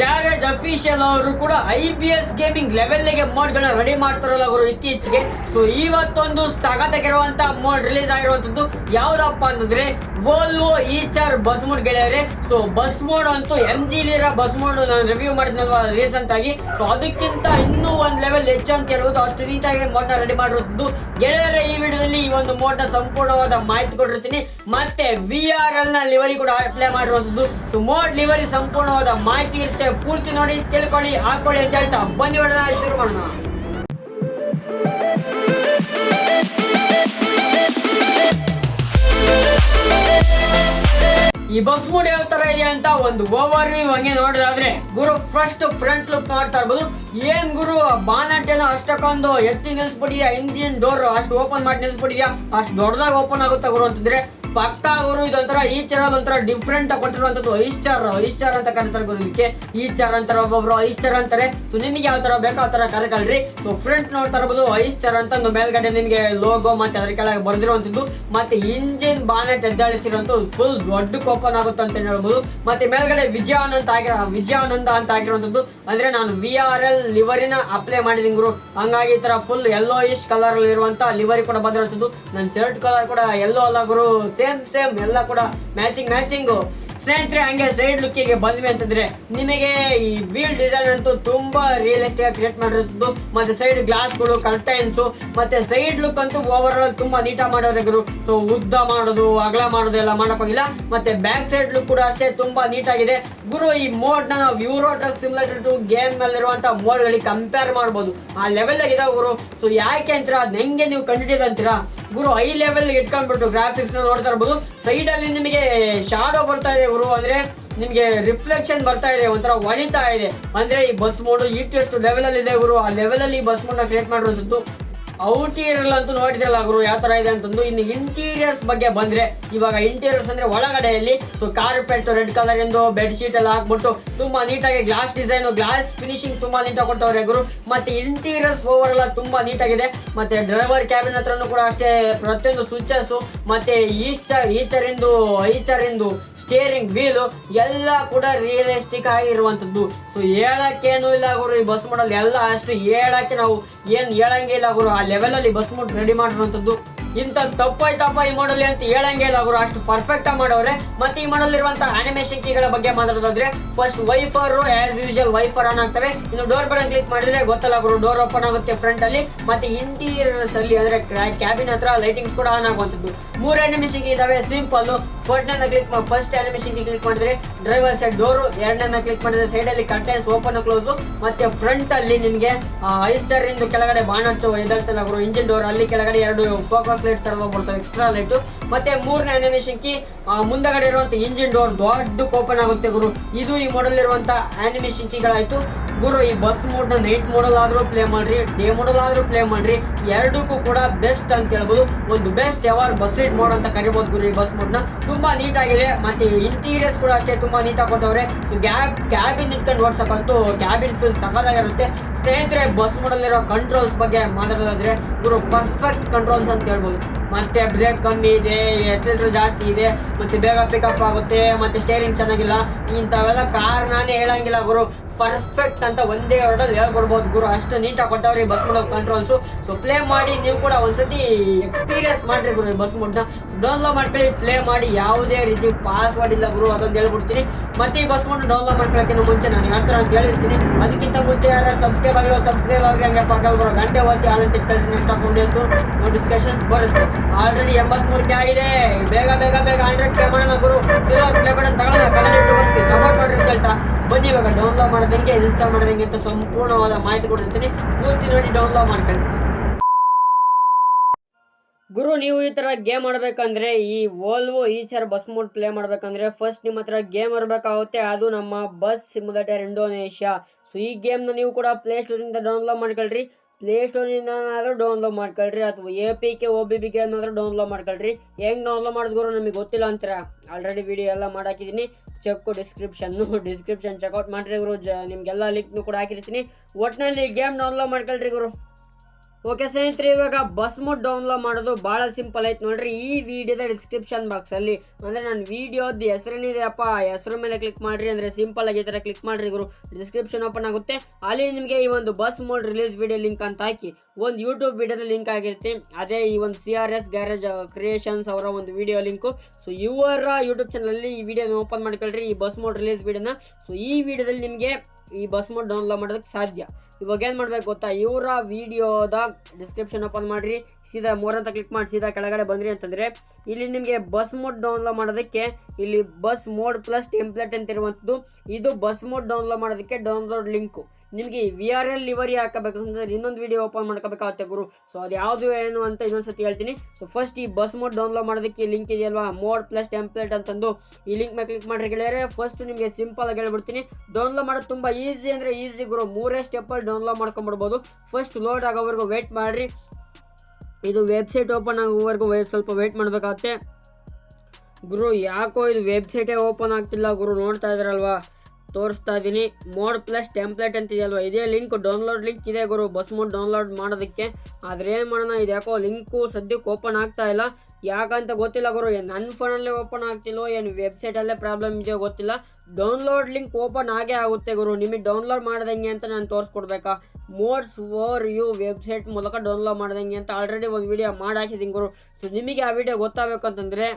Garage official ಅವರು ಕೂಡ I B S gaming ಲೆವೆಲ್ಗೆ ಮೋಡ್ಗಳನ್ನ ರೆಡಿ ಮಾಡ್ತಾರಲ್ಲ ಅವರು ಇತ್ತೀಚೆಗೆ. ಸೊ ಇವತ್ತೊಂದು ಸಗತಕ್ಕಿರುವಂತಹ ಮೋಡ್ ರಿಲೀಸ್ ಆಗಿರುವಂತದ್ದು ಯಾವ್ದಪ್ಪ ಅಂತಂದ್ರೆ ವೋಲ್ವೋ ಈಚರ್ ಬಸ್ ಮೋಡ್ ಗೆಳೆಯರೆ. ಸೊ ಬಸ್ ಮೋಡ್ ಅಂತೂ ಎಂ ಜಿಲಿರೋ ಬಸ್ ಮೋಡ್ ನಾನು ರಿವ್ಯೂ ಮಾಡಿದ್ನಲ್ವಾ ರೀಸೆಂಟ್ ಆಗಿ. ಸೊ ಅದಕ್ಕಿಂತ ಇನ್ನೂ ಒಂದು ಲೆವೆಲ್ ಹೆಚ್ಚು ಅಂತ ಹೇಳ್ಬೋದು. ಅಷ್ಟು ನೀಟಾಗಿ ಮೋಡ್ನ ರೆಡಿ ಮಾಡಿರೋದು ಗೆಳೆಯರೆ ಈ ವಿಡಿಯೋದಲ್ಲಿ ಈ ಒಂದು ಮೋಡ್ನ ಸಂಪೂರ್ಣವಾದ ಮಾಹಿತಿ ಕೊಟ್ಟಿರ್ತೀನಿ. ಮತ್ತೆ ವಿ ಆರ್ ಎಲ್ನ ಲಿವರಿ ಕೂಡ ಅಪ್ಲೈ ಮಾಡಿರುವಂತದ್ದು ಸೊ ಮೋಡ್ ಲಿವರಿ ಸಂಪೂರ್ಣವಾದ ಮಾಹಿತಿ ಇರುತ್ತೆ. ಪೂರ್ತಿ ನೋಡಿ. ತಿಳ್ಕೊಳ್ಳಿ ಹಾಕೊಳ್ಳಿ ಅಂತ ಹೇಳ್ತಾ ಬನ್ನಿ ಹೊಡೆದ ಶುರು ಮಾಡೋಣ. ಈ ಬಸ್ ಮೂಡ್ ಯಾವ ತರ ಇದೆ ಅಂತ ಒಂದು ಓವರ್ ವ್ಯೂ ಹಂಗೆ ನೋಡೋದಾದ್ರೆ, ಗುರು ಫಸ್ಟ್ ಫ್ರಂಟ್ ಲುಕ್ ನೋಡ್ತಾ ಇರ್ಬೋದು. ಏನ್ ಗುರು, ಬಾನಟ್ ಏನೋ ಅಷ್ಟಕ್ಕೊಂದು ಎತ್ತಿ ನಿಲ್ಸ್ಬಿಟ್ಟಿದ್ಯಾ? ಇಂಜಿನ್ ಡೋರ್ ಅಷ್ಟು ಓಪನ್ ಮಾಡಿ ನಿಲ್ಸ್ಬಿಟ್ಟಿದ್ಯಾ? ಅಷ್ಟು ದೊಡ್ಡದಾಗಿ ಓಪನ್ ಆಗುತ್ತಾ ಗುರು ಅಂತಂದ್ರೆ ಪಕ್ಕ ಅವರು ಇದೊಂಥರ, ಈ ಚರ್ ಒಂಥರ ಡಿಫ್ರೆಂಟ್ ಕೊಟ್ಟಿರುವಂತದ್ದು ಐಸ್ಟರ್ ಐಸ್ಟರ್ ಅಂತ ಕರೀತಾರೆ ಗುರು ಇದಕ್ಕೆ. ಈ ಚಾರ್ ಅಂತಾರೆ ಒಬ್ಬೊಬ್ರು ಐಸ್ಟರ್ ಅಂತಾರೆ. ಸೊ ನಿಮಗೆ ಯಾವ ತರ ಬೇಕೋ ಆ ತರ ಕರೆಕಳ್ರಿ ಸೊ ಫ್ರಂಟ್ ನೋಡ್ತಾ ಇರ್ಬೋದು ಐಸ್ಟರ್ ಅಂತ ಒಂದು ಮೇಲ್ಗಡೆ ನಿಮಗೆ ಲೋಗೋ ಮತ್ತೆ ಅದರ ಕೆಳಗೆ ಬರೆದಿರುವಂಥದ್ದು. ಮತ್ತೆ ಇಂಜಿನ್ ಬಾನೆಟ್ ಎದ್ದಾಳಿಸಿರುವಂತ ಫುಲ್ ದೊಡ್ಡ ಓಪನ್ ಆಗುತ್ತೆ ಅಂತ ಹೇಳ್ಬೋದು. ಮತ್ತೆ ಮೇಲ್ಗಡೆ ವಿಜಯಾನಂದ ಆಗಿರೋ ವಿಜಯಾನಂದ ಅಂತ ಆಗಿರುವಂಥದ್ದು. ಅಂದ್ರೆ ನಾನು ವಿ ಆರ್ ಎಲ್ ಲಿವರಿನ ಅಪ್ಲೈ ಮಾಡಿದೀನಿ ಗುರು. ಹಂಗಾಗಿ ಈ ತರ ಫುಲ್ ಯೆಲ್ಲೋ ಇಶ್ ಕಲರ್ ಇರುವಂತ ಲಿವರಿ ಕೂಡ ಬಂದಿರುವಂತದ್ದು ನನ್ನ ಶರ್ಟ್ ಕಲರ್ ಕೂಡ ಎಲ್ಲೋ ಅಲ್ಲ ಗುರು ಸೇಮ್ ಸೇಮ್ ಎಲ್ಲ ಕೂಡ ಮ್ಯಾಚಿಂಗ್ ಮ್ಯಾಚಿಂಗು ಸ್ನೇಹಿತರೆ, ಹಂಗೆ ಸೈಡ್ ಲುಕ್ಕಿಗೆ ಬಂದ್ವಿ ಅಂತಂದ್ರೆ ನಿಮಗೆ ಈ ವೀಲ್ ಡಿಸೈನ್ ಅಂತೂ ತುಂಬಾ ರಿಯಲಿಸ್ಟಿಕ್ ಆಗಿ ಕ್ರಿಯೇಟ್ ಮಾಡಿರೋದು. ಮತ್ತೆ ಸೈಡ್ ಗ್ಲಾಸ್ಗಳು ಕರ್ಟೈನ್ಸ್ ಮತ್ತೆ ಸೈಡ್ ಲುಕ್ ಅಂತೂ ಓವರ್ ಆಲ್ ತುಂಬಾ ನೀಟಾಗಿ ಮಾಡೋರಿಗರು ಸೊ ಉದ್ದ ಮಾಡೋದು, ಅಗಲ ಮಾಡೋದು ಎಲ್ಲ ಮಾಡೋಕ್ಕಾಗಿಲ್ಲ ಮತ್ತೆ ಬ್ಯಾಕ್ ಸೈಡ್ ಲುಕ್ ಕೂಡ ಅಷ್ಟೇ ತುಂಬಾ ನೀಟಾಗಿದೆ ಗುರು, ಈ ಮೋಡ್ ನಾವು Euro truck simulator two game ನಲ್ಲಿರುವಂತ mod ಗಳಿಗೆ ಕಂಪೇರ್ ಮಾಡಬಹುದು ಆ ಲೆವೆಲ್ ಆಗಿದೆ ಗುರು. ಸೊ ಯಾಕೆ ಅಂತೀರಾ? ಅದ್ ಹೆಂಗೆ ನೀವು ಕಂಡಿಡಿಯೋದು ಅಂತೀರಾ? ಗುರು ಐ ಲೆವೆಲ್ ಇಟ್ಕೊಂಡ್ಬಿಟ್ಟು ಗ್ರಾಫಿಕ್ಸ್ ನೋಡ್ತಾ ಇರ್ಬೋದು. ಸೈಡ್ ಅಲ್ಲಿ ನಿಮಗೆ ಶಾಡೋ ಬರ್ತಾ ಇದೆ ಗುರು, ಅಂದ್ರೆ ನಿಮಗೆ ರಿಫ್ಲೆಕ್ಷನ್ ಬರ್ತಾ ಇದೆ, ಒಂಥರ ಒಣಿತಾ ಇದೆ. ಅಂದ್ರೆ ಈ ಬಸ್ ಮೋಡ್ ಟೆಸ್ಟ್ ಲೆವೆಲ್ ಅಲ್ಲಿ ಇದೆ ಗುರು. ಆ ಲೆವೆಲ್ ಅಲ್ಲಿ ಬಸ್ ಮೋಡ್ನ ಕ್ರಿಯೇಟ್ ಮಾಡಿರೋದು ಔಟೀರಿಯರ್ ಅಂತೂ ನೋಡಿದೆಲ್ಲ ಗುರು, ಯಾವ ತರ ಇದೆ ಅಂತಂದು. ಇನ್ನು ಇಂಟೀರಿಯರ್ಸ್ ಬಗ್ಗೆ ಬಂದ್ರೆ, ಇವಾಗ ಇಂಟೀರಿಯರ್ಸ್ ಅಂದ್ರೆ ಒಳಗಡೆಯಲ್ಲಿ ಸೊ ಕಾರ್ಪೆಟ್ ರೆಡ್ ಕಲರ್ ಎಂದು ಬೆಡ್ ಶೀಟ್ ಎಲ್ಲ ಹಾಕ್ಬಿಟ್ಟು, ತುಂಬಾ ನೀಟಾಗಿ ಗ್ಲಾಸ್ ಡಿಸೈನ್ ಗ್ಲಾಸ್ ಫಿನಿಶಿಂಗ್ ತುಂಬಾ ನೀಟಾಗಿ ಕೊಟ್ಟವ್ರೆ ಗುರು. ಮತ್ತೆ ಇಂಟೀರಿಯರ್ಸ್ ಓವರ್ ಎಲ್ಲ ತುಂಬಾ ನೀಟಾಗಿದೆ. ಮತ್ತೆ ಡ್ರೈವರ್ ಕ್ಯಾಬಿನ್ ಹತ್ರನೂ ಕೂಡ ಅಷ್ಟೇ ಪ್ರತಿಯೊಂದು ಸ್ವಿಚಸ್ ಮತ್ತೆ ಈಸ್ಟರ್ ಈಚರಿಂದು ಐಚರಿಂದು ಸ್ಟೇರಿಂಗ್ ವೀಲು ಎಲ್ಲ ಕೂಡ ರಿಯಲಿಸ್ಟಿಕ್ ಆಗಿರುವಂತದ್ದು. ಸೊ ಹೇಳಕ್ಕೇನು ಇಲ್ಲ ಗುರು ಈ ಬಸ್ ಮಾಡಲ್ ಎಲ್ಲ ಅಷ್ಟು ಹೇಳಕ್ಕೆ ನಾವು ಏನ್ ಹೇಳಂಗಿಲ್ಲ ಗುರು. ಆ ಲೆವೆಲಲ್ಲಿ ಬಸ್ ಮುಟ್ ರೆಡಿ ಮಾಡಿರುವಂತದ್ದು ಇಂಥ ತಪ್ಪಾಯ್ತಪ್ಪ ಈ ಮಾಡಲ್ ಅಂತ ಹೇಳಂಗೆ ಇಲ್ಲ ಅವರು ಅಷ್ಟು ಪರ್ಫೆಕ್ಟ್ ಆಗಿ ಮಾಡವ್ರೆ ಮತ್ತೆ ಈ ಮಾಡಲ್ ಇರುವಂತಹ ಆನಿಮೇಷನ್ ಕೀಗಳ ಬಗ್ಗೆ ಮಾತಾಡೋದಾದ್ರೆ first wiper as usual wiper on ಆಗ್ತವೆ. ಇನ್ನು ಡೋರ್ ಬಟನ್ ಕ್ಲಿಕ್ ಮಾಡಿದ್ರೆ ಗೊತ್ತಲ್ಲ ಅವರು ಡೋರ್ ಓಪನ್ ಆಗುತ್ತೆ ಫ್ರಂಟ್ ಅಲ್ಲಿ. ಮತ್ತೆ ಇಂಟೀರಿಯರ್ಸ್ ಅಲ್ಲಿ ಅಂದ್ರೆ ಕ್ಯಾಬಿನ್ ಹತ್ರ ಲೈಟಿಂಗ್ಸ್ ಕೂಡ ಆನ್ ಆಗುವಂಥದ್ದು. ಮೂರು ಆನಿಮೇಷನ್ ಇದಾವೆ simple first click first animation click ಮಾಡಿದ್ರೆ ಡ್ರೈವರ್ ಸೈಡ್ ಡೋರ್ ಎರಡನೇ ಕ್ಲಿಕ್ ಮಾಡಿದ್ರೆ ಸೈಡ್ ಅಲ್ಲಿ ಕರ್ಟೈನ್ಸ್ ಓಪನ್ ಕ್ಲೋಸ್ ಮತ್ತೆ ಫ್ರಂಟ್ ಅಲ್ಲಿ ನಿಮಗೆ ಐಸ್ಟರ್ ಇಂದ ಕೆಳಗಡೆ ಬಾಣ ಇದಾಗ್ತಲ್ಲ ಗುರು. ಇಂಜಿನ್ ಡೋರ್ ಅಲ್ಲಿ ಕೆಳಗಡೆ ಎರಡು ಫೋಕಸ್ ಲೈಟ್ ತರ ಬರ್ತವೆ ಎಕ್ಸ್ಟ್ರಾ ಲೈಟ್. ಮತ್ತೆ ಮೂರನೇ ಅನಿಮೇಷನ್ ಕಿ ಮುಂದಗಡೆ ಇರುವಂತ ಇಂಜಿನ್ ಡೋರ್ ದೊಡ್ಡ ಓಪನ್ ಆಗುತ್ತೆ ಗುರು. ಇದು ಈ ಮಾಡಲ್ ಇರುವಂತ ಅನಿಮೇಷನ್ ಕೀಗಳಾಯ್ತು ಗುರು ಈ ಬಸ್ ಮೋಡ್ ನೈಟ್ ಮೋಡಲ್ ಆದ್ರೂ ಪ್ಲೇ ಮಾಡ್ರಿ ಡೇ ಮೋಡಲ್ ಆದ್ರೂ ಪ್ಲೇ ಮಾಡ್ರಿ, ಎರಡಕ್ಕೂ ಕೂಡ ಬೆಸ್ಟ್ ಅಂತ ಹೇಳ್ಬೋದು. ಒಂದು best ever bus ride mod ಅಂತ ಕರಿಬೋದು ಗುರು ಈ ಬಸ್ ಮೋಡ್ನ. ತುಂಬಾ ಆಗಿದೆ. ಮತ್ತೆ ಇಂಟೀರಿಯರ್ಸ್ ಕೂಡ ಅಷ್ಟೇ ತುಂಬಾ ನೀಟಾಗಿ ಕೊಟ್ಟವ್ರೆ. ಸೊ ಗ್ಯಾಬ್ ಕ್ಯಾಬಿನ್ ನಿಂತ್ಕೊಂಡು ಓಡ್ಸಕ್ಕಂತೂ ಕ್ಯಾಬಿನ್ ಫುಲ್ ಸಕಲಾಗಿರುತ್ತೆ. ಸ್ನೇಹಿತರೆ ಬಸ್ ಮೋಡಲ್ಲಿರೋ ಕಂಟ್ರೋಲ್ಸ್ ಬಗ್ಗೆ ಮಾತಾಡೋದಾದ್ರೆ ಗುರು ಪರ್ಫೆಕ್ಟ್ ಕಂಟ್ರೋಲ್ಸ್ ಅಂತ ಹೇಳ್ಬೋದು. ಮತ್ತೆ ಬ್ರೇಕ್ ಕಮ್ಮಿ ಇದೆ ಎಕ್ಸಲೇಟರ್ ಜಾಸ್ತಿ ಇದೆ, ಮತ್ತೆ ಬೇಗ ಪಿಕಪ್ ಆಗುತ್ತೆ, ಮತ್ತೆ ಸ್ಟೇರಿಂಗ್ ಚೆನ್ನಾಗಿಲ್ಲ. ಇಂಥವೆಲ್ಲ ಕಾರಣನೇ ಹೇಳಂಗಿಲ್ಲ ಗುರು. ಪರ್ಫೆಕ್ಟ್ ಅಂತ ಒಂದೇ ವರ್ಡಲ್ಲಿ ಹೇಳ್ಕೊಡ್ಬೋದು ಗುರು. ಅಷ್ಟು ನೀಟಾಗಿ ಕೊಟ್ಟವ್ರಿ bus mod controls so play ಮಾಡಿ ನೀವು ಕೂಡ ಒಂದ್ಸತಿ ಎಕ್ಸ್ಪೀರಿಯನ್ಸ್ ಮಾಡ್ರಿ ಗುರು ಬಸ್ ಮುಡ್ನ ಡೌನ್ಲೋಡ್ ಮಾಡ್ಕೊಳ್ಳಿ ಪ್ಲೇ ಮಾಡಿ, ಯಾವುದೇ ರೀತಿ ಪಾಸ್ವರ್ಡ್ ಇಲ್ಲ ಗುರು, ಅದೊಂದು ಹೇಳ್ಬಿಡ್ತೀನಿ. ಮತ್ತೆ ಈ ಬಸ್ ಮುಡ್ ಡೌನ್ಲೋಡ್ ಮಾಡ್ಕೊಳ್ಳೋಕ್ಕಿಂತ ಮುಂಚೆ ನಾನು ಯಾವ ಅಂತ ಹೇಳಿರ್ತೀನಿ ಅದಕ್ಕಿಂತ ಮುಂಚೆ ಯಾರು ಸಬ್ಸ್ಕ್ರೈಬ್ ಆಗಿರೋ ಸಬ್ಸ್ಕ್ರೈಬ್ ಆಗಿ ಹಂಗೆ ಪಕ್ಕದ ಬರೋ ಗಂಟೆ ಓದಿ ಆನಂತ ಇಟ್ಕೊಳ್ಳಿ ನೆಕ್ಸ್ಟ್ ಹಾಕೊಂಡಿದ್ದು ನೋಟಿಫಿಕೇಶನ್ಸ್ ಬರುತ್ತೆ. ಆಲ್ರೆಡಿ ಎಂಬತ್ಮೂರು ಕೆ ಆಗಿದೆ. ಬೇಗ ಬೇಗ ಬೇಗ ಹಂಡ್ರೆಡ್ ಕೆ ಮಾಡೋಣ ಗುರು. ಸಿಲ್ವರ್ ಪ್ಲೇ ಬಟನ್ ತಗೊಳ್ಳೋಣ ಕನ್ನಡ ಯೂಟ್ಯೂಬರ್ಸ್ಗೆ ಸಪೋರ್ಟ್ ಮಾಡ್ರಿ ಹೇಳ್ತಾ ಬನ್ನಿ, ಇವಾಗ ಡೌನ್ಲೋಡ್ ಮಾಡೋದಂಗೆ ಇನ್ಸ್ಟಾಲ್ ಮಾಡೋದಂಗೆ ಅಂತ ಸಂಪೂರ್ಣವಾದ ಮಾಹಿತಿ ಕೊಡಿರ್ತೀನಿ ಪೂರ್ತಿ ನೋಡಿ ಡೌನ್ಲೋಡ್ ಮಾಡ್ಕೊಂಡು ಗುರು, ನೀವು ಈ ಥರ ಗೇಮ್ ಆಡಬೇಕಂದ್ರೆ, ಈ Volvo Eicher bus mod play ಮಾಡಬೇಕಂದ್ರೆ ಫಸ್ಟ್ ನಿಮ್ಮ ಹತ್ರ ಗೇಮ್ ಇರಬೇಕಾಗುತ್ತೆ. ಅದು ನಮ್ಮ ಬಸ್ ಸಿಮ್ಯುಲೇಟರ್ ಇಂಡೋನೇಷ್ಯಾ ಸೊ ಈ ಗೇಮ್ನ ನೀವು ಕೂಡ ಪ್ಲೇ ಸ್ಟೋರಿಂದ ಡೌನ್ಲೋಡ್ ಮಾಡ್ಕೊಳ್ರಿ. ಪ್ಲೇ ಏನಾದರೂ ಡೌನ್ಲೋಡ್ ಮಾಡ್ಕೊಳ್ರಿ, ಅಥವಾ A P K O B B K ಏನಾದರೂ ಡೌನ್ಲೋಡ್ ಮಾಡ್ಕೊಳ್ರಿ. ಹೆಂಗೆ ಡೌನ್ಲೋಡ್ ಮಾಡಿದ್ ಗುರು ನಮಗೆ ಗೊತ್ತಿಲ್ಲ ಅಂತೀರಾ? ಆಲ್ರೆಡಿ ವಿಡಿಯೋ ಎಲ್ಲ ಮಾಡಾಕಿದ್ದೀನಿ ಚೆಕ್ ಡಿಸ್ಕ್ರಿಪ್ಷನ್ನು ಡಿಸ್ಕ್ರಿಪ್ಷನ್ ಚೆಕ್ಔಟ್ ಮಾಡಿರಿ ಗುರು. ಜ ನಿಮ್ಗೆಲ್ಲ ಲಿಂಕ್ನು ಕೂಡ ಹಾಕಿರ್ತೀನಿ. ಒಟ್ಟಿನಲ್ಲಿ ಗೇಮ್ ಡೌನ್ಲೋಡ್ ಮಾಡ್ಕೊಳ್ರಿ ಗುರು. ಓಕೆ ಸ್ನೇಹಿತರೆ, ಇವಾಗ ಬಸ್ ಮೋಡ್ ಡೌನ್ಲೋಡ್ ಮಾಡೋದು ಭಾಳ ಸಿಂಪಲ್ ಐತೆ ನೋಡ್ರಿ, ಈ ವಿಡಿಯೋದ ಡಿಸ್ಕ್ರಿಪ್ಷನ್ ಬಾಕ್ಸ್ ಅಲ್ಲಿ, ಅಂದ್ರೆ ನನ್ನ ವಿಡಿಯೋದ ಹೆಸರೇನಿದೆಯಪ್ಪ, ಹೆಸರು ಮೇಲೆ ಕ್ಲಿಕ್ ಮಾಡ್ರಿ, ಅಂದ್ರೆ ಸಿಂಪಲ್ ಆಗಿ ಈ ಥರ ಕ್ಲಿಕ್ ಮಾಡ್ರಿ ಗುರು. ಡಿಸ್ಕ್ರಿಪ್ಷನ್ ಓಪನ್ ಆಗುತ್ತೆ. ಅಲ್ಲಿ ನಿಮಗೆ ಈ ಒಂದು bus mod release video link ಅಂತ ಹಾಕಿ, ಒಂದು ಯೂಟ್ಯೂಬ್ ವಿಡಿಯೋದ ಲಿಂಕ್ ಆಗಿರುತ್ತೆ. ಅದೇ ಈ ಒಂದು C R S garage creations ಅವರ ಒಂದು ವಿಡಿಯೋ ಲಿಂಕು ಸೊ ಇವರ ಯೂಟ್ಯೂಬ್ ಚಾನಲಲ್ಲಿ ಈ ವಿಡಿಯೋನ ಓಪನ್ ಮಾಡ್ಕೊಳ್ರಿ, ಈ ಬಸ್ ಮೋಡ್ ರಿಲೀಸ್ ವಿಡಿಯೋನ ಸೊ ಈ ವಿಡಿಯೋದಲ್ಲಿ ನಿಮಗೆ ಈ ಬಸ್ ಮೋಡ್ ಡೌನ್ಲೋಡ್ ಮಾಡೋದಕ್ಕೆ ಸಾಧ್ಯ. ಇವಾಗ ಏನು ಮಾಡಬೇಕು ಗೊತ್ತಾ? ಇವರ ವಿಡಿಯೋದ ಡಿಸ್ಕ್ರಿಪ್ಷನ್ ಓಪನ್ ಮಾಡಿರಿ. ಸೀದಾ ಮೋರ್ ಅಂತ ಕ್ಲಿಕ್ ಮಾಡಿ, ಸೀದಾ ಕೆಳಗಡೆ ಬಂದ್ರಿ ಅಂತಂದರೆ, ಇಲ್ಲಿ ನಿಮಗೆ ಬಸ್ ಮೋಡ್ ಡೌನ್ಲೋಡ್ ಮಾಡೋದಕ್ಕೆ, ಇಲ್ಲಿ ಬಸ್ ಮೋಡ್ ಪ್ಲಸ್ ಟೆಂಪ್ಲೆಟ್ ಅಂತ ಇರುವಂಥದ್ದು ಇದು ಬಸ್ ಮೋಡ್ ಡೌನ್ಲೋಡ್ ಮಾಡೋದಕ್ಕೆ ಡೌನ್ಲೋಡ್ ಲಿಂಕು ನಿಮಗೆ ವಿ ಆರ್ ಎಲ್ ಲಿವರಿ ಹಾಕಬೇಕು ಅಂತಂದರೆ ಇನ್ನೊಂದು ವಿಡಿಯೋ ಓಪನ್ ಮಾಡ್ಕೋಬೇಕಾಗುತ್ತೆ ಗುರು. ಸೊ ಅದು ಯಾವುದು ಏನು ಅಂತ ಇನ್ನೊಂದ್ಸತಿ ಹೇಳ್ತೀನಿ. ಸೊ ಫಸ್ಟ್ ಈ ಬಸ್ ಮೋಡ್ ಡೌನ್ಲೋಡ್ ಮಾಡೋದಕ್ಕೆ ಲಿಂಕ್ ಇದೆಯಲ್ವಾ? ಮೋಡ್ ಪ್ಲಸ್ ಟೆಂಪ್ಲೇಟ್ ಅಂತಂದು ಈ ಲಿಂಕ್ ಮೇಲೆ ಕ್ಲಿಕ್ ಮಾಡಿರಿ ಗೆಳೆಯರೆ. ಫಸ್ಟ್ ನಿಮಗೆ ಸಿಂಪಲ್ ಆಗಿ ಹೇಳ್ಬಿಡ್ತೀನಿ. ಡೌನ್ಲೋಡ್ ಮಾಡೋದು ತುಂಬ ಈಸಿ ಅಂದರೆ ಈಸಿ ಗುರು. ಮೂರೇ ಸ್ಟೆಪ್ಪಲ್ಲಿ ಡೌನ್ಲೋಡ್ ಮಾಡ್ಕೊಂಬಿಡ್ಬೋದು ಫಸ್ಟ್ ಲೋಡ್ ಆಗೋವರೆಗೂ ವೇಟ್ ಮಾಡಿರಿ. ಇದು ವೆಬ್ಸೈಟ್ ಓಪನ್ ಆಗೋವರೆಗೂ ಸ್ವಲ್ಪ ವೇಟ್ ಮಾಡಬೇಕಾಗುತ್ತೆ. ಗುರು, ಯಾಕೋ ಇದು ವೆಬ್ಸೈಟೇ ಓಪನ್ ಆಗ್ತಿಲ್ಲ ಗುರು. ನೋಡ್ತಾ ಇದ್ರಲ್ವಾ ತೋರಿಸ್ತಾ ಇದ್ದೀನಿ ಮೋಡ್ ಪ್ಲಸ್ ಟೆಂಪ್ಲೇಟ್ ಅಂತ ಇದೆಯಲ್ವಾ ಇದೇ ಲಿಂಕ್ ಡೌನ್ಲೋಡ್ ಲಿಂಕ್ ಇದೆ ಗುರು. ಬಸ್ ಮೋಡ್ ಡೌನ್ಲೋಡ್ ಮಾಡೋದಕ್ಕೆ. ಆದರೆ ಏನು ಮಾಡೋಣ? ಇದು ಯಾಕೋ ಲಿಂಕು ಸದ್ಯಕ್ಕೆ ಓಪನ್ ಆಗ್ತಾ ಇಲ್ಲ. ಯಾಕಂತ ಗೊತ್ತಿಲ್ಲ ಗುರು. ಏನು ನನ್ನ ಫೋನಲ್ಲೇ ಓಪನ್ ಆಗ್ತಿಲ್ಲೋ ಏನು ವೆಬ್ಸೈಟಲ್ಲೇ ಪ್ರಾಬ್ಲಮ್ ಇದೆಯೋ ಗೊತ್ತಿಲ್ಲ. ಡೌನ್ಲೋಡ್ ಲಿಂಕ್ ಓಪನ್ ಆಗೇ ಆಗುತ್ತೆ ಗುರು. ನಿಮಗೆ ಡೌನ್ಲೋಡ್ ಮಾಡ್ದಂಗೆ ಅಂತ ನಾನು ತೋರಿಸ್ಕೊಡ್ಬೇಕಾ? ಮೋಡ್ಸ್ ಓರ್ ಯು ವೆಬ್ಸೈಟ್ ಮೂಲಕ ಡೌನ್ಲೋಡ್ ಮಾಡ್ದಂಗೆ ಅಂತ ಆಲ್ರೆಡಿ ಒಂದು ವಿಡಿಯೋ ಮಾಡಿ ಹಾಕಿದ್ದೀನಿ ಗುರು. ಸೊ ನಿಮಗೆ ಆ ವಿಡಿಯೋ ಗೊತ್ತಾಗಬೇಕು ಅಂತಂದರೆ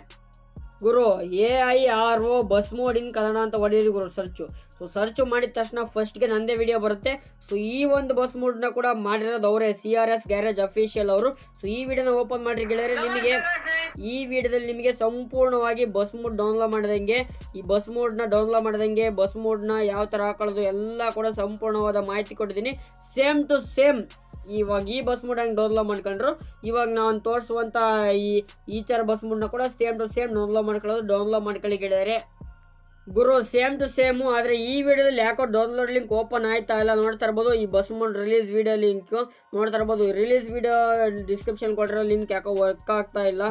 ಗುರು, A I R O bus mode in Kannada ಅಂತ ಹೊಡೆಯಿರಿ ಗುರು ಸರ್ಚು ಸೊ ಸರ್ಚ್ ಮಾಡಿದ ತಕ್ಷಣ ಫಸ್ಟ್ಗೆ ನಂದೇ ವಿಡಿಯೋ ಬರುತ್ತೆ. ಸೊ ಈ ಒಂದು ಬಸ್ ಮೋಡ್ನ ಕೂಡ ಮಾಡಿರೋದು ಅವರೇ C R S garage official ಅವರು. ಸೊ ಈ ವಿಡಿಯೋನ ಓಪನ್ ಮಾಡಿರಿ ಗೆಳೆಯರೆ, ನಿಮಗೆ ಈ ವಿಡಿಯೋದಲ್ಲಿ ನಿಮಗೆ ಸಂಪೂರ್ಣವಾಗಿ ಬಸ್ ಮೋಡ್ ಡೌನ್ಲೋಡ್ ಮಾಡಿದಂಗೆ, ಈ ಬಸ್ ಮೋಡ್ನ ಡೌನ್ಲೋಡ್ ಮಾಡಿದಂಗೆ ಬಸ್ ಮೋಡ್ನ ಯಾವ ಥರ ಹಾಕೊಳ್ಳೋದು ಎಲ್ಲ ಕೂಡ ಸಂಪೂರ್ಣವಾದ ಮಾಹಿತಿ ಕೊಟ್ಟಿದ್ದೀನಿ. ಸೇಮ್ ಟು ಸೇಮ್ ಇವಾಗ ಈ ಬಸ್ ಮೂಡ್ ಹಂಗೆ ಡೌನ್ಲೋಡ್ ಮಾಡ್ಕೊಂಡ್ರು, ಇವಾಗ ನಾನು ತೋರಿಸುವಂಥ ಈ ಈಚರ್ ಬಸ್ ಮೋಡ್ನ ಕೂಡ ಸೇಮ್ ಟು ಸೇಮ್ ಡೌನ್ಲೋಡ್ ಮಾಡ್ಕೊಳ್ಳೋದು ಡೌನ್ಲೋಡ್ ಮಾಡ್ಕೊಳ್ಳಿ ಗೆಳೆಯರೆ. ಗುರು, ಸೇಮ್ ಟು ಸೇಮು. ಆದರೆ ಈ ವಿಡಿಯೋದಲ್ಲಿ ಯಾಕೋ ಡೌನ್ಲೋಡ್ ಲಿಂಕ್ ಓಪನ್ ಆಯ್ತಾ ಇಲ್ಲ ನೋಡ್ತಾ ಇರ್ಬೋದು. ಈ bus mod release video link ನೋಡ್ತಾ ಇರ್ಬೋದು. ರಿಲೀಸ್ ವಿಡಿಯೋ ಡಿಸ್ಕ್ರಿಪ್ಷನ್ ಕೊಟ್ಟಿರೋ ಲಿಂಕ್ ಯಾಕೋ ವರ್ಕ್ ಆಗ್ತಾ ಇಲ್ಲ.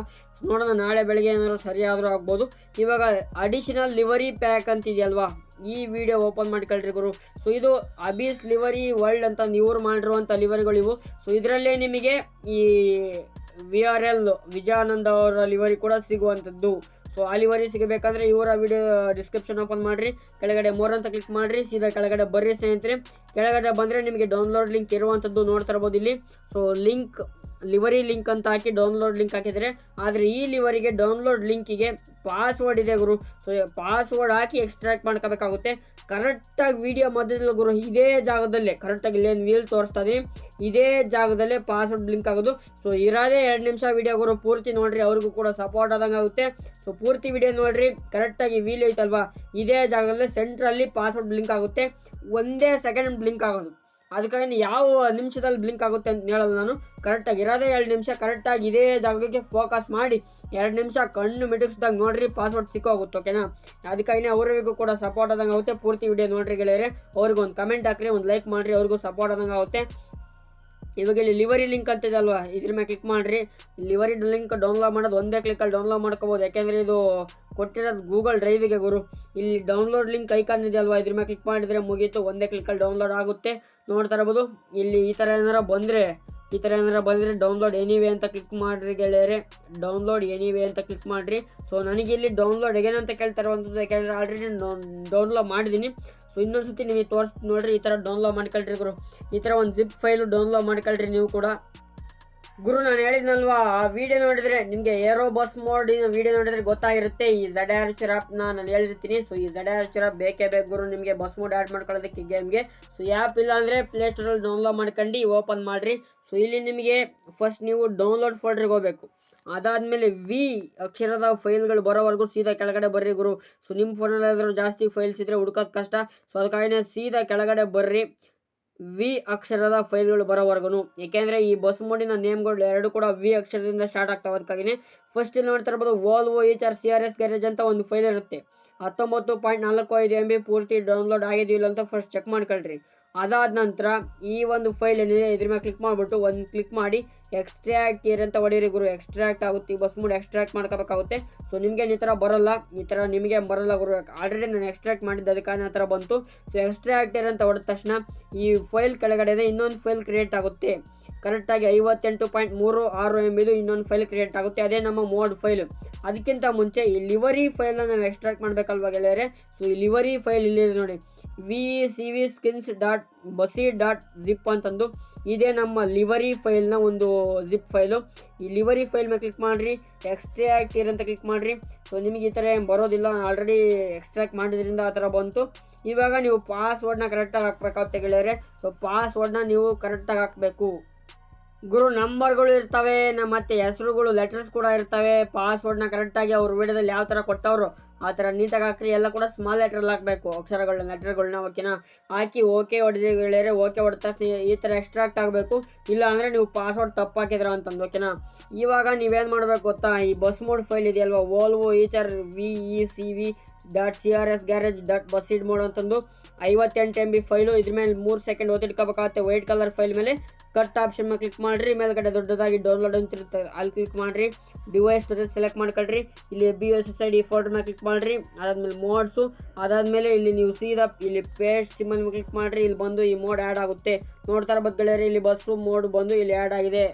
ನೋಡೋಣ, ನಾಳೆ ಬೆಳಗ್ಗೆ ಏನಾದ್ರು ಸರಿಯಾದರೂ ಆಗ್ಬೋದು. ಇವಾಗ ಅಡಿಷನಲ್ ಲಿವರಿ ಪ್ಯಾಕ್ ಅಂತಿದೆಯಲ್ವಾ? ಈ ವಿಡಿಯೋ ಓಪನ್ ಮಾಡ್ಕೊಳ್ರಿ ಗುರು. ಸೊ ಇದು ಅಬೀಸ್ ಲಿವರಿ ವರ್ಲ್ಡ್ ಅಂತ ನೀವು ಮಾಡಿರುವಂಥ ಲಿವರಿಗಳು ಇವು. ಸೊ ಇದರಲ್ಲೇ ನಿಮಗೆ ಈ ವಿ ಆರ್ ಎಲ್ ವಿಜಯಾನಂದ ಅವರ ಲಿವರಿ ಕೂಡ ಸಿಗುವಂಥದ್ದು. ಸೊ ಸಿಗಬೇಕಾದ್ರೆ ಸಿಗಬೇಕಂದ್ರೆ ಇವರ ವಿಡಿಯೋ ಡಿಸ್ಕ್ರಿಪ್ಷನ್ ಓಪನ್ ಮಾಡಿರಿ. ಕೆಳಗಡೆ ಮೋರ್ ಅಂತ ಕ್ಲಿಕ್ ಮಾಡಿರಿ. ಸೀದಾ ಕೆಳಗಡೆ ಬರ್ರಿ ಸ್ನೇಹಿತರೆ. ಕೆಳಗಡೆ ಬಂದರೆ ನಿಮಗೆ ಡೌನ್ಲೋಡ್ ಲಿಂಕ್ ಇರುವಂಥದ್ದು ನೋಡ್ತಾ ಇರ್ಬೋದು ಇಲ್ಲಿ. ಸೊ ಲಿಂಕ್ ಲಿವರಿ ಲಿಂಕ್ ಅಂತ ಹಾಕಿ ಡೌನ್ಲೋಡ್ ಲಿಂಕ್ ಹಾಕಿದರೆ, ಆದರೆ ಈ ಲಿವರಿಗೆ ಡೌನ್ಲೋಡ್ ಲಿಂಕಿಗೆ ಪಾಸ್ವರ್ಡ್ ಇದೆ ಗುರು. ಸೊ ಪಾಸ್ವರ್ಡ್ ಹಾಕಿ ಎಕ್ಸ್ಟ್ರಾಕ್ಟ್ ಮಾಡ್ಕೋಬೇಕಾಗುತ್ತೆ. ಕರೆಕ್ಟಾಗಿ ವಿಡಿಯೋ ಮಧ್ಯದಲ್ಲಿ ಗುರು, ಇದೇ ಜಾಗದಲ್ಲೇ ಕರೆಕ್ಟಾಗಿ ಇಲ್ಲೇನು ವೀಲ್ ತೋರಿಸ್ತಾ ಇದೇ ಜಾಗದಲ್ಲೇ ಪಾಸ್ವರ್ಡ್ ಲಿಂಕ್ ಆಗೋದು. ಸೊ ಇರೋದೇ ಎರಡು ನಿಮಿಷ ವಿಡಿಯೋ ಗುರು, ಪೂರ್ತಿ ನೋಡಿರಿ, ಅವ್ರಿಗೂ ಕೂಡ ಸಪೋರ್ಟ್ ಆದಂಗೆ ಆಗುತ್ತೆ. ಸೊ ಪೂರ್ತಿ ವಿಡಿಯೋ ನೋಡಿರಿ ಕರೆಕ್ಟಾಗಿ ವೀಲ್ ಐತಲ್ವಾ? ಇದೇ ಜಾಗದಲ್ಲೇ ಸೆಂಟ್ರಲ್ಲಿ ಪಾಸ್ವರ್ಡ್ ಬ್ಲಿಂಕ್ ಆಗುತ್ತೆ. ಒಂದೇ ಸೆಕೆಂಡ್ ಬ್ಲಿಂಕ್ ಆಗೋದು. ಅದಕ್ಕಾಗಿ ಯಾವ ನಿಮಿಷದಲ್ಲಿ ಬ್ಲಿಂಕ್ ಆಗುತ್ತೆ ಅಂತ ಹೇಳೋದು ನಾನು ಕರೆಕ್ಟಾಗಿ ಇರೋದೇ ಎರಡು ನಿಮಿಷ ಕರೆಕ್ಟಾಗಿ ಇದೇ ಜಾಗಕ್ಕೆ ಫೋಕಸ್ ಮಾಡಿ. ಎರಡು ನಿಮಿಷ ಕಣ್ಣು ಮಿಟುಕ್ಸ್ದಾಗ ನೋಡ್ರಿ ಪಾಸ್ವರ್ಡ್ ಸಿಕ್ಕೋಗುತ್ತೆ ಓಕೆನಾ ಅದಕ್ಕಾಗಿ ಅವರಿಗೂ ಕೂಡ ಸಪೋರ್ಟ್ ಆದಂಗೆ ಆಗುತ್ತೆ. ಪೂರ್ತಿ ವಿಡಿಯೋ ನೋಡ್ರಿ ಗೆಳೆಯರೆ ಅವ್ರಿಗೆ ಒಂದು ಕಮೆಂಟ್ ಹಾಕ್ರಿ, ಒಂದು ಲೈಕ್ ಮಾಡಿರಿ, ಅವ್ರಿಗೂ ಸಪೋರ್ಟ್ ಆದಂಗೆ ಆಗುತ್ತೆ. ಇವಾಗ ಇಲ್ಲಿ ಲಿವರಿ ಲಿಂಕ್ ಅಂತ ಇದೆ ಅಲ್ವಾ? ಇದ್ರ ಮೇಲೆ ಕ್ಲಿಕ್ ಮಾಡಿರಿ. ಲಿವರಿ ಲಿಂಕ್ ಡೌನ್ಲೋಡ್ ಮಾಡೋದು ಒಂದೇ ಕ್ಲಿಕ್ಕಲ್ಲಿ ಡೌನ್ಲೋಡ್ ಮಾಡ್ಕೋಬೋದು. ಯಾಕೆಂದರೆ ಇದು ಕೊಟ್ಟಿರೋದು ಗೂಗಲ್ ಡ್ರೈವಿಗೆ ಗುರು. ಇಲ್ಲಿ ಡೌನ್ಲೋಡ್ ಲಿಂಕ್ ಐಕಾನ್ ಇದೆ ಅಲ್ವಾ? ಇದ್ರ ಮೇಲೆ ಕ್ಲಿಕ್ ಮಾಡಿದರೆ ಮುಗೀತು. ಒಂದೇ ಕ್ಲಿಕ್ಕಲ್ಲಿ ಡೌನ್ಲೋಡ್ ಆಗುತ್ತೆ. ನೋಡ್ತಾ ಇರ್ಬೋದು ಇಲ್ಲಿ ಈ ಥರ ಏನಾರ ಬಂದರೆ, ಈ ಥರ ಏನಾರ ಬಂದರೆ ಡೌನ್ಲೋಡ್ ಎನಿವೆ ಅಂತ ಕ್ಲಿಕ್ ಮಾಡಿರಿ ಗೆಳೆಯರೆ. ಡೌನ್ಲೋಡ್ ಎನಿವೆ ಅಂತ ಕ್ಲಿಕ್ ಮಾಡಿರಿ. ಸೊ ನನಗೆ ಇಲ್ಲಿ ಡೌನ್ಲೋಡ್ ಹೇಗೇನು ಅಂತ ಕೇಳ್ತಾ ಇರುವಂಥದ್ದು ಯಾಕೆಂದರೆ ಆಲ್ರೆಡಿ ಡೌನ್ಲೋಡ್ ಮಾಡಿದ್ದೀನಿ ಸೊ ಇನ್ನೊಂದು ಸತಿ ನಿಮಗೆ ತೋರಿಸ್, ನೋಡ್ರಿ, ಈ ಥರ ಡೌನ್ಲೋಡ್ ಮಾಡ್ಕೊಳ್ರಿ ಗುರು. ಈ ಥರ ಒಂದು ಜಿಪ್ ಫೈಲು ಡೌನ್ಲೋಡ್ ಮಾಡ್ಕೊಳ್ರಿ ನೀವು ಕೂಡ. ಗುರು, ನಾನು ಹೇಳಿದ್ನಲ್ವಾ, ಆ ವಿಡಿಯೋ ನೋಡಿದರೆ ನಿಮಗೆ ಏರೋ ಬಸ್ ಮೋಡ್ ವಿಡಿಯೋ ನೋಡಿದರೆ ಗೊತ್ತಾಗಿರುತ್ತೆ. ಈ ಜಡ್ ಆರ್ ಚಿರಾಪ್ನ ನಾನು ಹೇಳಿರ್ತೀನಿ. ಸೊ ಈ ಜಡ್ ಆರ್ ಚಿರಾಪ್ ಬೇಕೇ ಬೇಕು ಗುರು ನಿಮಗೆ ಬಸ್ ಮೋಡ್ ಆ್ಯಡ್ ಮಾಡ್ಕೊಳ್ಳೋದಕ್ಕೆ ಗೇಮ್ಗೆ ಸೊ ಆ್ಯಪ್ ಇಲ್ಲ ಅಂದರೆ ಪ್ಲೇಸ್ಟೋರಲ್ಲಿ ಡೌನ್ಲೋಡ್ ಮಾಡ್ಕೊಂಡು ಓಪನ್ ಮಾಡಿರಿ. ಸೊ ಇಲ್ಲಿ ನಿಮಗೆ ಫಸ್ಟ್ ನೀವು ಡೌನ್ಲೋಡ್ ಫೋಲ್ಡ್ರಿಗೆ ಹೋಗಬೇಕು. ಅದಾದಮೇಲೆ ವಿ ಅಕ್ಷರದ ಫೈಲ್ಗಳು ಬರೋವರೆಗೂ ಸೀದಾ ಕೆಳಗಡೆ ಬರ್ರಿ ಗುರು. ಸೊ ನಿಮ್ಮ ಫೋನಲ್ಲಿ ಏನಾದರೂ ಜಾಸ್ತಿ ಫೈಲ್ಸ್ ಇದ್ದರೆ ಹುಡ್ಕೋದು ಕಷ್ಟ. ಸೊ ಅದಕ್ಕಾಗಿನೇ ಸೀದಾ ಕೆಳಗಡೆ ಬರ್ರಿ. ವಿ ಅಕ್ಷರದ ಫೈಲ್ಗಳು ಬರೋವರೆಗೂ ಏಕೆಂದರೆ ಈ ಬಸ್ ಮೋಡಿನ ನೇಮ್ಗಳು ಎರಡು ಕೂಡ ವಿ ಅಕ್ಷರದಿಂದ ಸ್ಟಾರ್ಟ್ ಆಗ್ತಾವೆ. ಅದಕ್ಕಾಗಿನೇ ಫಸ್ಟ್ ಇಲ್ಲಿ ನೋಡ್ತಾ ಇರ್ಬೋದು Volvo H R C R S garage ಅಂತ ಒಂದು ಫೈಲ್ ಇರುತ್ತೆ. ಹತ್ತೊಂಬತ್ತು ಪಾಯಿಂಟ್ ನಾಲ್ಕು ಐದು ಎಂ ಬಿ ಪೂರ್ತಿ ಡೌನ್ಲೋಡ್ ಆಗಿದೆಯಿಲ್ಲ ಅಂತ ಫಸ್ಟ್ ಚೆಕ್ ಮಾಡ್ಕೊಳ್ರಿ. ಅದಾದ ನಂತರ ಈ ಒಂದು ಫೈಲ್ ಏನಿದೆ ಇದ್ರ ಮೇಲೆ ಕ್ಲಿಕ್ ಮಾಡಿಬಿಟ್ಟು ಒಂದು ಕ್ಲಿಕ್ ಮಾಡಿ ಎಕ್ಸ್ಟ್ರಾಕ್ಟ್ ಅಂತ ಹೊಡೀರಿ ಗುರು. ಎಕ್ಸ್ಟ್ರಾಕ್ಟ್ ಆಗುತ್ತೆ, ಈ ಬಸ್ ಮೂಡ್ ಎಕ್ಸ್ಟ್ರಾಕ್ಟ್ ಮಾಡ್ಕೋಬೇಕಾಗುತ್ತೆ. ಸೊ ನಿಮಗೆ ಈ ಥರ ಬರೋಲ್ಲ. ಈ ಥರ ನಿಮಗೆ ಬರೋಲ್ಲ ಗುರು. ಆಲ್ರೆಡಿ ನಾನು ಎಕ್ಸ್ಟ್ರಾಕ್ಟ್ ಮಾಡಿದ್ದೆ ಅದಕ್ಕೆ ಆ ಥರ ಬಂತು. ಸೊ ಎಕ್ಸ್ಟ್ರಾಕ್ಟ್ ಅಂತ ಹೊಡೆದ ತಕ್ಷಣ ಈ ಫೈಲ್ ಕೆಳಗಡೆ ಇನ್ನೊಂದು ಫೈಲ್ ಕ್ರಿಯೇಟ್ ಆಗುತ್ತೆ. ಕರೆಕ್ಟಾಗಿ ಐವತ್ತೆಂಟು ಪಾಯಿಂಟ್ ಮೂರು ಆರು ಎಂ ಇದು ಇನ್ನೊಂದು ಫೈಲ್ ಕ್ರಿಯೇಟ್ ಆಗುತ್ತೆ. ಅದೇ ನಮ್ಮ ಮೋಡ್ ಫೈಲ್ ಅದಕ್ಕಿಂತ ಮುಂಚೆ ಈ ಲಿವರಿ ಫೈಲ್ನ ನಾವು ಎಕ್ಸ್ಟ್ರಾಕ್ಟ್ ಮಾಡಬೇಕಲ್ವ ಗೆಳೆಯರೆ? ಸೊ ಈ ಲಿವರಿ ಫೈಲ್ ಇಲ್ಲಿದೆ ನೋಡಿ. V C V skins dot ಬಸಿ ಡಾಟ್ ಜಿಪ್ ಅಂತಂದು. ಇದೇ ನಮ್ಮ ಲಿವರಿ ಫೈಲ್ನ ಒಂದು ಜಿಪ್ ಫೈಲು. ಈ ಲಿವರಿ ಫೈಲ್ ಮೇಲೆ ಕ್ಲಿಕ್ ಮಾಡಿರಿ, ಎಕ್ಸ್ಟ್ರಾಕ್ಟ್ ಇರ್ ಅಂತ ಕ್ಲಿಕ್ ಮಾಡಿರಿ. ಸೊ ನಿಮಗೆ ಈ ಥರ ಏನು ಬರೋದಿಲ್ಲ ಆಲ್ರೆಡಿ ಎಕ್ಸ್ಟ್ರಾಕ್ಟ್ ಮಾಡಿದ್ರಿಂದ ಆ ಥರ ಬಂತು. ಇವಾಗ ನೀವು ಪಾಸ್ವರ್ಡ್ನ ಕರೆಕ್ಟಾಗಿ ಹಾಕ್ಬೇಕಾಗುತ್ತೆ ಗೆಳೆಯರೆ ಸೊ ಪಾಸ್ವರ್ಡ್ನ ನೀವು ಕರೆಕ್ಟಾಗಿ ಹಾಕಬೇಕು. ಗುರು, ನಂಬರ್ಗಳು ಇರ್ತವೆ ನಮ್ಮ ಮತ್ತೆ ಹೆಸರುಗಳು ಲೆಟರ್ಸ್ ಕೂಡ ಇರ್ತವೆ. ಪಾಸ್ವರ್ಡ್ನ ಕರೆಕ್ಟಾಗಿ ಅವ್ರ ವಿಡಿಯೋದಲ್ಲಿ ಯಾವ ಥರ ಕೊಟ್ಟವರು ಆ ಥರ ನೀಟಾಗಿ ಹಾಕ್ರಿ, ಎಲ್ಲ ಕೂಡ ಸ್ಮಾಲ್ ಲೆಟ್ರಲ್ಲಿ ಹಾಕಬೇಕು. ಅಕ್ಷರಗಳನ್ನ ಲೆಟ್ರ್ಗಳನ್ನ ಓಕೆನಾ ಹಾಕಿ ಓಕೆ ಹೊಡೆದಿ ಗೆಳೆಯರೆ ಓಕೆ ಹೊಡೆದ ಈ ಥರ ಎಕ್ಸ್ಟ್ರಾಕ್ಟ್ ಆಗಬೇಕು. ಇಲ್ಲ ಅಂದರೆ ನೀವು ಪಾಸ್ವರ್ಡ್ ತಪ್ಪು ಹಾಕಿದ್ರ ಅಂತಂದು ಓಕೆನಾ ಇವಾಗ ನೀವೇನು ಮಾಡಬೇಕು ಗೊತ್ತಾ? ಈ ಬಸ್ ಮೋಡ್ ಫೈಲ್ ಇದೆಯಲ್ವಾ? Volvo Eicher V E C V dot C R S garage dot bus ಇಡ್ mod ಅಂತಂದು, ಐವತ್ತೆಂಟು ಎಂ ಬಿ ಫೈಲು ಇದ್ರ ಮೇಲೆ ಮೂರು ಸೆಕೆಂಡ್ ಓದಿಟ್ಕೋಬೇಕಾಗುತ್ತೆ ವೈಟ್ ಕಲರ್ ಫೈಲ್ ಮೇಲೆ ಕಟ್ ಆಪ್ಷನ್ ಮೇಲೆ ಕ್ಲಿಕ್ ಮಾಡಿರಿ, ಮೇಲ್ಗಡೆ ದೊಡ್ಡದಾಗಿ ಡೌನ್ಲೋಡ್ ಅಂತ ಇರುತ್ತೆ, ಅಲ್ಲಿ ಕ್ಲಿಕ್ ಮಾಡಿರಿ. ಡಿವೈಸ್ ಸೆಲೆಕ್ಟ್ ಮಾಡ್ಕೊಳ್ರಿ. ಇಲ್ಲಿ B, S S, I D photo ಮೇಲೆ ಕ್ಲಿಕ್ ಮಾಡಿರಿ. ಅದಾದಮೇಲೆ ಮೋಡ್ಸು, ಅದಾದಮೇಲೆ ಇಲ್ಲಿ ನೀವು ಸೀದಾ ಇಲ್ಲಿ ಪೇಸ್ಟ್ ಸಿಮ್ಮಲ್ ಮೇಲೆ ಕ್ಲಿಕ್ ಮಾಡಿರಿ. ಇಲ್ಲಿ ಬಂದು ಈ ಮೋಡ್ ಆ್ಯಡ್ ಆಗುತ್ತೆ. ನೋಡ್ತಾರೆ ಗೆಳೆಯರಿ, ಇಲ್ಲಿ ಬಸ್ಸು, ಮೋಡ್ ಬಂದು ಇಲ್ಲಿ ಆ್ಯಡ್ ಆಗಿದೆ.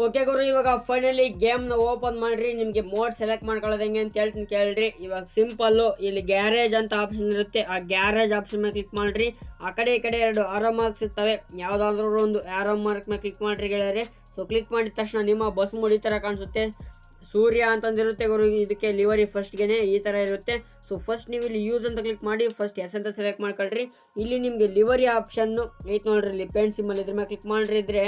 ಓಕೆ ಗುರು, ಇವಾಗ ಫೈನಲಿ ಗೇಮ್ನ ಓಪನ್ ಮಾಡ್ರಿ. ನಿಮಗೆ ಮೋಡ್ ಸೆಲೆಕ್ಟ್ ಮಾಡ್ಕೊಳ್ಳೋದು ಹೆಂಗೆ ಅಂತ ಹೇಳ್ತೀನಿ ಕೇಳ್ರಿ. ಇವಾಗ ಸಿಂಪಲ್ಲು ಇಲ್ಲಿ ಗ್ಯಾರೇಜ್ ಅಂತ ಆಪ್ಷನ್ ಇರುತ್ತೆ. ಆ ಗ್ಯಾರೇಜ್ ಆಪ್ಷನ್ ಮೇಲೆ ಕ್ಲಿಕ್ ಮಾಡ್ರಿ. ಆ ಕಡೆ ಈ ಕಡೆ ಎರಡು ಆರೋ ಮಾರ್ಕ್ಸ್ ಇರ್ತವೆ. ಯಾವುದಾದ್ರೂ ಒಂದು ಆರೋ ಮಾರ್ಕ್ ಮೇಲೆ ಕ್ಲಿಕ್ ಮಾಡ್ರಿ ಗೆಳೆಯರೆ. ಸೊ ಕ್ಲಿಕ್ ಮಾಡಿದ ತಕ್ಷಣ ನಿಮ್ಮ ಬಸ್ ಮುಡಿ ತರ ಕಾಣಿಸುತ್ತೆ. ಸೂರ್ಯ ಅಂತಂದಿರುತ್ತೆ ಗುರು, ಇದಕ್ಕೆ ಲಿವರಿ ಫಸ್ಟ್ಗೆ ಈ ಥರ ಇರುತ್ತೆ. ಸೊ ಫಸ್ಟ್ ನೀವು ಇಲ್ಲಿ ಯೂಸ್ ಅಂತ ಕ್ಲಿಕ್ ಮಾಡಿ ಫಸ್ಟ್ ಎಸ್ ಅಂತ ಸೆಲೆಕ್ಟ್ ಮಾಡ್ಕೊಳ್ರಿ. ಇಲ್ಲಿ ನಿಮಗೆ ಲಿವರಿ ಆಪ್ಷನ್ನು ಐತೆ ನೋಡ್ರಿ, ಇಲ್ಲಿ ಪೆನ್ ಸಿಮ್ಮಲ್ಲಿ ಇದ್ರ ಮೇಲೆ ಕ್ಲಿಕ್ ಮಾಡಿದ್ರೆ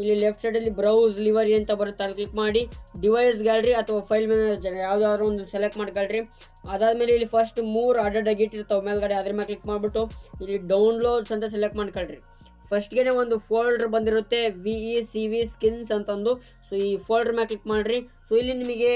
ಇಲ್ಲಿ ಲೆಫ್ಟ್ ಸೈಡಲ್ಲಿ ಬ್ರೌಸ್ ಲಿವರಿ ಅಂತ ಬರುತ್ತೆ ಅಲ್ಲಿ ಕ್ಲಿಕ್ ಮಾಡಿ. ಡಿವೈಸ್ ಗ್ಯಾಲರಿ ಅಥವಾ ಫೈಲ್ ಮ್ಯಾನೇಜರ್ ಯಾವುದಾದ್ರು ಒಂದು ಸೆಲೆಕ್ಟ್ ಮಾಡ್ಕೊಳ್ರಿ. ಅದಾದಮೇಲೆ ಇಲ್ಲಿ ಫಸ್ಟ್ ಮೂರು ಅಡ್ಡಾಗಿ ಇಟ್ಟಿರ್ತಾವೆ ಮೇಲ್ಗಡೆ, ಅದ್ರ ಮೇಲೆ ಕ್ಲಿಕ್ ಮಾಡಿಬಿಟ್ಟು ಇಲ್ಲಿ ಡೌನ್ಲೋಡ್ಸ್ ಅಂತ ಸೆಲೆಕ್ಟ್ ಮಾಡ್ಕೊಳ್ರಿ. ಫಸ್ಟ್ಗೆ ಒಂದು ಫೋಲ್ಡರ್ ಬಂದಿರುತ್ತೆ V E C V skins ಅಂತಂದು. ಸೊ ಈ ಫೋಲ್ಡರ್ ಮೇಲೆ ಕ್ಲಿಕ್ ಮಾಡಿರಿ. ಸೊ ಇಲ್ಲಿ ನಿಮಗೆ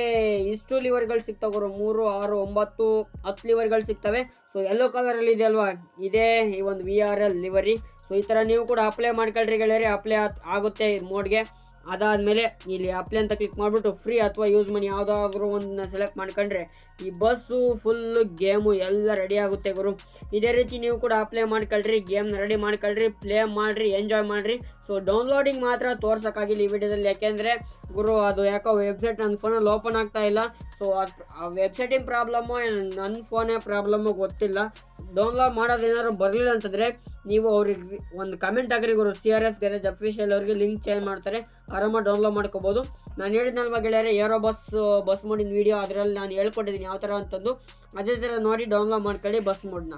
ಇಷ್ಟು ಲಿವರ್ಗಳು ಸಿಗ್ತಾವೆ ಮೂರು, ಆರು, ಒಂಬತ್ತು, ಹತ್ತು ಲಿವರ್ಗಳು ಸಿಗ್ತವೆ. ಸೊ ಎಲ್ಲೋ ಕಲರಲ್ಲಿ ಇದೆ ಅಲ್ವಾ? ಇದೇ ಈ ಒಂದು V R L livery so ಈ ಥರ ನೀವು ಕೂಡ ಅಪ್ಲೈ ಮಾಡ್ಕೊಳ್ರಿ ಗೆಳೆಯರಿ. ಅಪ್ಲೈ ಆಗುತ್ತೆ ಮೋಡ್ಗೆ ಅದಾದಮೇಲೆ ಇಲ್ಲಿ ಅಪ್ಲೈ ಅಂತ ಕ್ಲಿಕ್ ಮಾಡಿಬಿಟ್ಟು ಫ್ರೀ ಅಥವಾ ಯೂಸ್ ಮನಿ ಯಾವುದಾದ್ರೂ ಒಂದನ್ನ ಸೆಲೆಕ್ಟ್ ಮಾಡ್ಕೊಂಡ್ರೆ ಈ ಬಸ್ಸು ಫುಲ್ಲು ಗೇಮು ಎಲ್ಲ ರೆಡಿ ಆಗುತ್ತೆ ಗುರು. ಇದೇ ರೀತಿ ನೀವು ಕೂಡ ಅಪ್ಲೈ ಮಾಡ್ಕೊಳ್ರಿ ಗೇಮ್ನ ರೆಡಿ ಮಾಡ್ಕೊಳ್ರಿ ಪ್ಲೇ ಮಾಡಿರಿ ಎಂಜಾಯ್ ಮಾಡಿರಿ. ಸೊ ಡೌನ್ಲೋಡಿಂಗ್ ಮಾತ್ರ ತೋರ್ಸೋಕ್ಕಾಗಿಲ್ಲ ಈ ವಿಡಿಯೋದಲ್ಲಿ. ಯಾಕೆಂದರೆ ಗುರು, ಅದು ಯಾಕೋ ವೆಬ್ಸೈಟ್ ನನ್ನ ಫೋನಲ್ಲಿ ಓಪನ್ ಆಗ್ತಾ ಇಲ್ಲ. ಸೊ ಆ ವೆಬ್ಸೈಟಿನ ಪ್ರಾಬ್ಲಮ್ಮು ನನ್ನ ಫೋನೇ ಪ್ರಾಬ್ಲಮ್ಮು ಗೊತ್ತಿಲ್ಲ. ಡೌನ್ಲೋಡ್ ಮಾಡೋದು ಏನಾದ್ರು ಬರಲಿಲ್ಲ ಅಂತಂದರೆ ನೀವು ಅವ್ರಿಗೆ ಒಂದು ಕಮೆಂಟ್ ಹಾಕ್ರಿ ಗುರು. C R S garage official ಅವ್ರಿಗೆ ಲಿಂಕ್ ಚೇಂಜ್ ಮಾಡ್ತಾರೆ. ಆರಾಮಾಗಿ ಡೌನ್ಲೋಡ್ ಮಾಡ್ಕೋಬೋದು. ನಾನು ಹೇಳಿದ್ನಲ್ವ ಗೆಳೆಯರೆ ಏರೋ ಬಸ್ ಬಸ್ ಮೋಡಿನ ವೀಡಿಯೋ ಅದರಲ್ಲಿ ನಾನು ಹೇಳ್ಕೊಟ್ಟಿದ್ದೀನಿ ಯಾವ ಥರ ಅಂತಂದು ಅದೇ ಥರ ನೋಡಿ ಡೌನ್ಲೋಡ್ ಮಾಡ್ಕೊಳ್ಳಿ ಬಸ್ ಮೋಡ್ನ